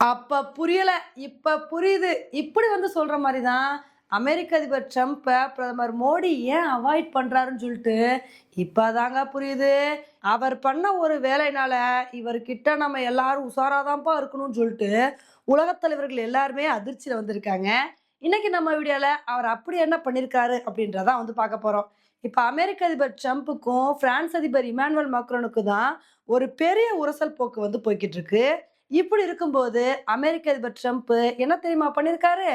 அப்ப புரியல இப்ப புரியுது. இப்படி வந்து சொல்ற மாதிரி தான் அமெரிக்க அதிபர் ட்ரம்ப்பை பிரதமர் மோடி ஏன் அவாய்ட் பண்றாருன்னு சொல்லிட்டு இப்பதாங்க புரியுது. அவர் பண்ண ஒரு வேலைனால இவர்கிட்ட நம்ம எல்லாரும் உஷாராதான்ப்பா இருக்கணும்னு சொல்லிட்டு உலகத் தலைவர்கள் எல்லாருமே அதிர்ச்சியில வந்திருக்காங்க. இன்னைக்கு நம்ம வீடியோல அவர் அப்படி என்ன பண்ணியிருக்காரு அப்படின்றதான் வந்து பார்க்க போறோம். இப்போ அமெரிக்க அதிபர் ட்ரம்ப்புக்கும் பிரான்ஸ் அதிபர் இமானுவல் மேக்ரோனுக்கும் தான் ஒரு பெரிய உரசல் போக்கு வந்து போய்கிட்டு இருக்கு. இப்படி இருக்கும்போது அமெரிக்க அதிபர் ட்ரம்ப் என்ன தெரியுமா பண்ணியிருக்காரு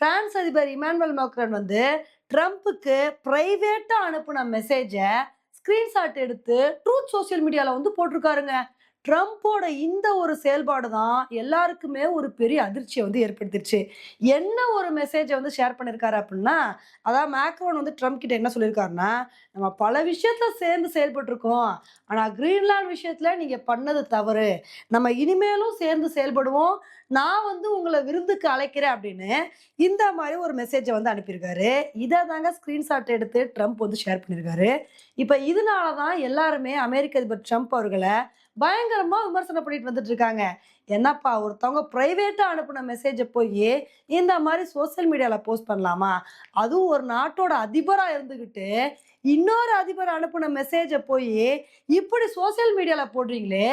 பிரான்ஸ் அதிபர் இமானுவல் மக்ரன் வந்து ட்ரம்ப்புக்கு ப்ரைவேட்டாக அனுப்புன மெசேஜை ஸ்க்ரீன்ஷாட் எடுத்து ட்ரூத் சோஷியல் மீடியாவில் வந்து போட்டிருக்காருங்க. ட்ரம்ப்போட இந்த ஒரு செயல்பாடு தான் எல்லாருக்குமே ஒரு பெரிய அதிர்ச்சியை வந்து ஏற்படுத்திருச்சு. என்ன ஒரு மெசேஜை வந்து ஷேர் பண்ணியிருக்காரு அப்படின்னா அதான் மேக்ரோன் வந்து ட்ரம்ப் கிட்ட என்ன சொல்லியிருக்காருன்னா நம்ம பல விஷயத்துல சேர்ந்து செயல்பட்டிருக்கோம். ஆனால் கிரீன்லாந்து விஷயத்தில் நீங்கள் பண்ணது தவறு. நம்ம இனிமேலும் சேர்ந்து செயல்படுவோம். நான் வந்து உங்களை விருந்துக்கு அழைக்கிறேன் அப்படின்னு இந்த மாதிரி ஒரு மெசேஜை வந்து அனுப்பியிருக்காரு. இதை தாங்க ஸ்க்ரீன்ஷாட் எடுத்து ட்ரம்ப் வந்து ஷேர் பண்ணியிருக்காரு. இப்போ இதனால தான் எல்லாருமே அமெரிக்க அதிபர் ட்ரம்ப் அவர்களை பயங்கரமா விமர்சனம் பண்ணிட்டு வந்துட்டு இருக்காங்க என்னப்பா ஒருத்தவங்க பிரைவேட்டா அனுப்பின மெசேஜை போய் இந்த மாதிரி சோஷியல் மீடியால போஸ்ட் பண்ணலாமா? அதுவும் ஒரு நாட்டோட அதிபரா இருந்துகிட்டு இன்னொரு அதிபர் அனுப்பின மெசேஜை போய் இப்படி சோஷியல் மீடியாவில் போடுறீங்களே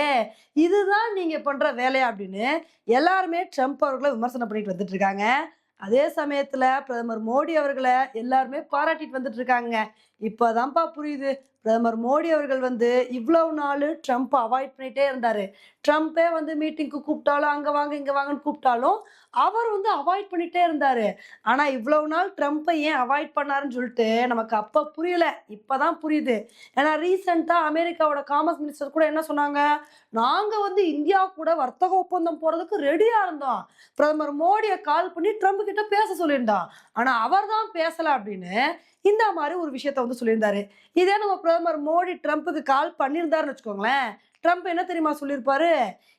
இதுதான் நீங்கள் பண்ணுற வேலையா அப்படின்னு எல்லாருமே ட்ரம்ப் அவர்களை விமர்சனம் பண்ணிட்டு வந்துட்டு இருக்காங்க அதே சமயத்தில் பிரதமர் மோடி அவர்களை எல்லாருமே பாராட்டிட்டு வந்துட்டு இருக்காங்க இப்போதான்ப்பா புரியுது. பிரதமர் மோடி அவர்கள் வந்து இவ்வளவு நாள் ட்ரம்ப் அவாய்ட் பண்ணிகிட்டே இருந்தார். ட்ரம்ப்பே வந்து மீட்டிங்க்கு கூப்பிட்டாலும் அங்கே வாங்க இங்கே வாங்கன்னு கூப்பிட்டாலும் அவர் வந்து அவாய்ட் பண்ணிகிட்டே இருந்தார். ஆனால் இவ்வளவு நாள் ட்ரம்ப்பை ஏன் அவாய்ட் பண்ணாருன்னு சொல்லிட்டு நமக்கு அப்போ புரியல. இப்பதான் புரியுது. ஏன்னா ரீசெண்டாக அமெரிக்காவோட காமர்ஸ் மினிஸ்டர் கூட என்ன சொன்னாங்க? நாங்கள் வந்து இந்தியா கூட வர்த்தக ஒப்பந்தம் போகிறதுக்கு ரெடியாக இருந்தோம். பிரதமர் மோடியை கால் பண்ணி ட்ரம்ப் கிட்ட பேச சொல்லியிருந்தோம். ஆனால் அவர் தான் பேசலை அப்படின்னு இந்த மாதிரி ஒரு விஷயத்த வந்து சொல்லியிருந்தாரு. இதே நம்ம பிரதமர் மோடி ட்ரம்ப்புக்கு கால் பண்ணியிருந்தாருன்னு வச்சுக்கோங்களேன் ட்ரம்ப் என்ன தெரியுமா சொல்லியிருப்பாரு?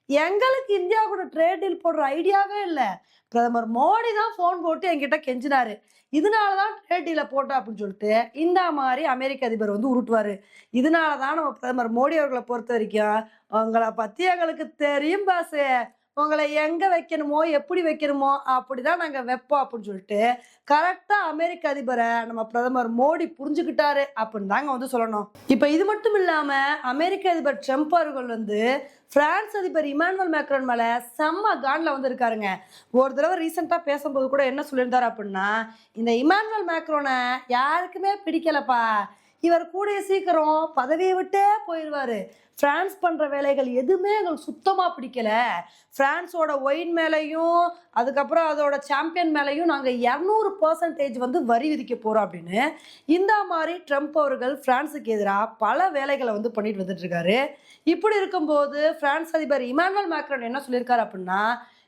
எங்களுக்கு இந்தியா கூட ட்ரேட் டீல் போடுற ஐடியாவே இல்லை. பிரதமர் மோடி தான் ஃபோன் போட்டு என்கிட்ட கெஞ்சினாரு. இதனால தான் ட்ரேட் டீலை போட்டோம் அப்படின்னு சொல்லிட்டு இந்த மாதிரி அமெரிக்க அதிபர் வந்து உருட்டுவாரு. இதனால தான் நம்ம பிரதமர் மோடி அவர்களை பொறுத்த வரைக்கும் அவங்கள பற்றி எங்களுக்கு தெரியும் பாசு உங்களை எங்கே வைக்கணுமோ எப்படி வைக்கணுமோ அப்படிதான் நாங்கள் வைப்போம் அப்படின்னு சொல்லிட்டு கரெக்டாக அமெரிக்க அதிபரை நம்ம பிரதமர் மோடி புரிஞ்சுக்கிட்டாரு அப்படின்னு தாங்க வந்து சொல்லணும். இப்போ இது மட்டும் இல்லாமல் அமெரிக்க அதிபர் ட்ரம்ப் அவர்கள் வந்து பிரான்ஸ் அதிபர் இமானுவல் மேக்ரோன் மேலே செம்ம கான்ல வந்து இருக்காருங்க ஒரு தடவை ரீசெண்டாக பேசும்போது கூட என்ன சொல்லியிருந்தார் அப்படின்னா இந்த இமானுவல் மேக்ரோனை யாருக்குமே பிடிக்கலப்பா. இவர் கூடிய சீக்கிரம் பதவியை விட்டே போயிடுவாரு பிரான்ஸ் பண்ற வேலைகள் எதுவுமே எங்களுக்கு சுத்தமா பிடிக்கல. பிரான்ஸோட ஒயின் மேலையும் அதுக்கப்புறம் அதோட சாம்பியன் மேலையும் நாங்கள் இரநூறு பர்சன்டேஜ் வந்து வரி விதிக்க போறோம் அப்படின்னு. இந்த மாதிரி ட்ரம்ப் அவர்கள் பிரான்ஸுக்கு எதிராக பல வேலைகளை வந்து பண்ணிட்டு வந்துட்டு இருக்காரு. இப்படி இருக்கும்போது பிரான்ஸ் அதிபர் இமானுவல் மேக்ரன் என்ன சொல்லியிருக்காரு அப்படின்னா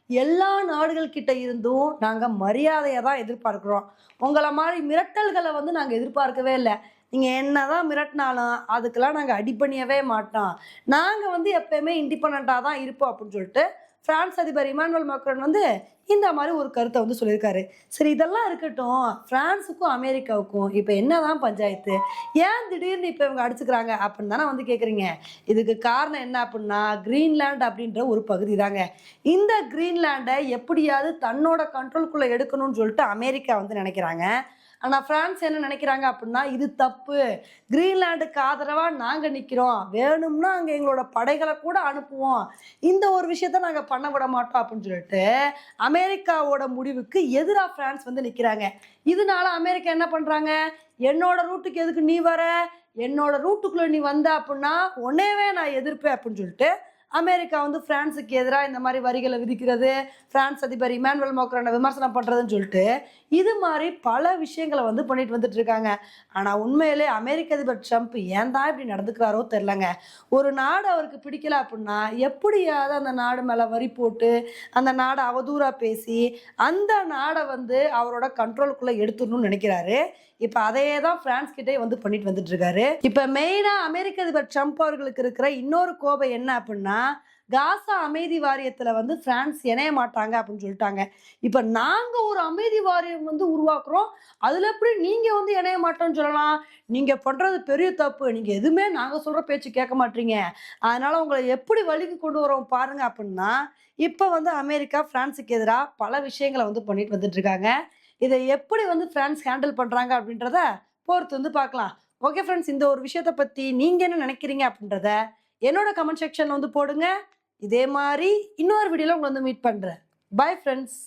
எல்லா நாடுகள் கிட்ட இருந்தும் நாங்கள் மரியாதையை தான் எதிர்பார்க்குறோம். உங்களை மாதிரி மிரட்டல்களை வந்து நாங்கள் எதிர்பார்க்கவே இல்லை. நீங்கள் என்ன தான் மிரட்டினாலும் அதுக்கெல்லாம் நாங்கள் அடிப்பணியவே மாட்டோம். நாங்கள் வந்து எப்பயுமே இண்டிபெண்ட்டாக தான் இருப்போம் அப்படின்னு சொல்லிட்டு பிரான்ஸ் அதிபர் இமானுவல் மக்ரன் வந்து இந்த மாதிரி ஒரு கருத்தை வந்து சொல்லியிருக்காரு. சரி இதெல்லாம் இருக்கட்டும். பிரான்ஸுக்கும் அமெரிக்காவுக்கும் இப்போ என்னதான் பஞ்சாயத்து? ஏன் திடீர்னு இப்போ இவங்க அடிச்சுக்கிறாங்க அப்படின்னு தானே வந்து கேட்குறீங்க இதுக்கு காரணம் என்ன அப்படின்னா கிரீன்லேண்ட் அப்படின்ற ஒரு பகுதி தாங்க. இந்த கிரீன்லேண்டை எப்படியாவது தன்னோட கண்ட்ரோல்குள்ளே எடுக்கணும்னு சொல்லிட்டு அமெரிக்கா வந்து நினைக்கிறாங்க. ஆனால் பிரான்ஸ் என்ன நினைக்கிறாங்க அப்படின்னா இது தப்பு. கிரீன்லாண்டுக்கு ஆதரவாக நாங்கள் நிற்கிறோம் வேணும்னா அங்கே எங்களோட படைகளை கூட அனுப்புவோம். இந்த ஒரு விஷயத்த நாங்கள் பண்ண விட மாட்டோம் அப்படின்னு சொல்லிட்டு அமெரிக்காவோட முடிவுக்கு எதிராக பிரான்ஸ் வந்து நிற்கிறாங்க இதனால அமெரிக்கா என்ன பண்ணுறாங்க என்னோட ரூட்டுக்கு எதுக்கு நீ வர? என்னோட ரூட்டுக்குள்ளே நீ வந்த அப்படின்னா உன்னேவே நான் எதிர்ப்பேன் அப்படின்னு சொல்லிட்டு அமெரிக்கா வந்து பிரான்ஸுக்கு எதிராக இந்த மாதிரி வரிகளை விதிக்கிறது பிரான்ஸ் அதிபர் இமானுவல் மேக்ரோனை விமர்சனம் பண்ணுறதுன்னு சொல்லிட்டு இது மாதிரி பல விஷயங்களை வந்து பண்ணிட்டு வந்துட்டு இருக்காங்க. ஆனால் உண்மையிலே அமெரிக்க அதிபர் ட்ரம்ப் ஏன் தான் இப்படி நடந்துக்கிறாரோ தெரிலங்க ஒரு நாடு அவருக்கு பிடிக்கல அப்படின்னா எப்படியாவது அந்த நாடு மேலே வரி போட்டு அந்த நாடை அவதூறாக பேசி அந்த நாடை வந்து அவரோட கண்ட்ரோலுக்குள்ளே எடுத்துடணும்னு நினைக்கிறாரு. இப்போ அதையே தான் பிரான்ஸ் கிட்டே வந்து பண்ணிட்டு வந்துட்டு இருக்காரு. இப்போ மெயினாக அமெரிக்க அதிபர் ட்ரம்ப் அவர்களுக்கு இருக்கிற இன்னொரு கோபம் என்ன அப்படின்னா காசா அமைதி வாரியத்துல வந்து பிரான்ஸ் இணைய மாட்டாங்க அப்படின்னு சொல்லிட்டாங்க. இப்ப நாங்க ஒரு அமைதி வாரியம் வந்து உருவாக்குறோம். அதுல எப்படி நீங்க வந்து இணைய மாட்டோம்னு சொல்லலாம்? நீங்க பண்றது பெரிய தப்பு. நீங்க எதுவுமே நாங்க சொல்ற பேச்சு கேட்க மாட்டீங்க. அதனால உங்களை எப்படி வழிக்கு கொண்டு வரோம் பாருங்க அப்படின்னா இப்போ வந்து அமெரிக்கா பிரான்ஸுக்கு எதிராக பல விஷயங்களை வந்து பண்ணிட்டு வந்துட்டு இருக்காங்க. இதை எப்படி வந்து பிரான்ஸ் ஹேண்டில் பண்றாங்க அப்படின்றத பொறுத்து வந்து பார்க்கலாம். ஓகே ஃப்ரெண்ட்ஸ் இந்த ஒரு விஷயத்தை பற்றி நீங்கள் என்ன நினைக்கிறீங்க அப்படின்றத என்னோட கமெண்ட் செக்ஷன்ல வந்து போடுங்க. இதே மாதிரி இன்னொரு வீடியோல உங்களை வந்து மீட் பண்றேன். Bye friends